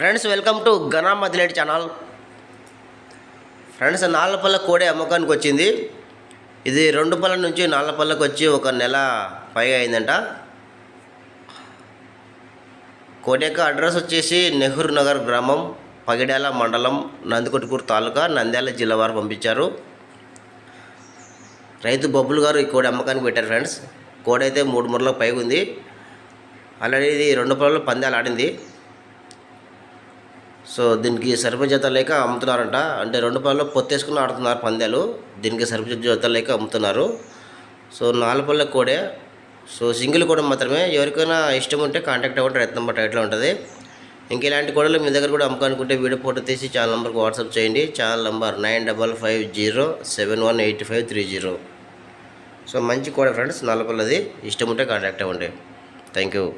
Friends welcome to Gana Madileti channel. Friends Nallapalla కోడే అమ్మకానికి వచ్చింది. ఇది రెండు పళ్ళ నుంచి నాళ్ళపల్లకి వచ్చి ఒక నెల పైగా అయిందంట. కోడి యొక్క అడ్రస్ వచ్చేసి నెహ్రూ నగర్ గ్రామం పగిడేల మండలం నందికొట్కూరు తాలూకా నంద్యాల జిల్లా వారు పంపించారు. రైతు బొబ్బులు గారు ఈ కోడి అమ్మకానికి పెట్టారు ఫ్రెండ్స్. కోడి అయితే మూడు మురలకు పైగా ఉంది. ఆల్రెడీ ఇది రెండు పొలాల్లో పందాలు ఆడింది. సో దీనికి సరిపడ లేక అమ్ముతున్నారంట. అంటే రెండు పళ్ళలో పొత్తేసుకుని ఆడుతున్నారు పందాలు. దీనికి సరిపడ లేక అమ్ముతున్నారు. సో నాలుగు పళ్ళ కోడే. సో సింగిల్ కూడా మాత్రమే. ఎవరికైనా ఇష్టం ఉంటే కాంటాక్ట్ అవ్వండి. రైతు నెంబర్ టైట్లో ఉంటుంది. ఇంక ఇలాంటి కోడలు మీ దగ్గర కూడా అమ్ముకోనుకుంటే వీడియో ఫోటో తీసి ఛానల్ నెంబర్కి వాట్సాప్ చేయండి. Channel number nine double five zero seven one eight five three zero. So మంచి కోడ ఫ్రెండ్స్ నల్లపల్లది ఇష్టం ఉంటే కాంటాక్ట్ అవ్వండి. Thank you.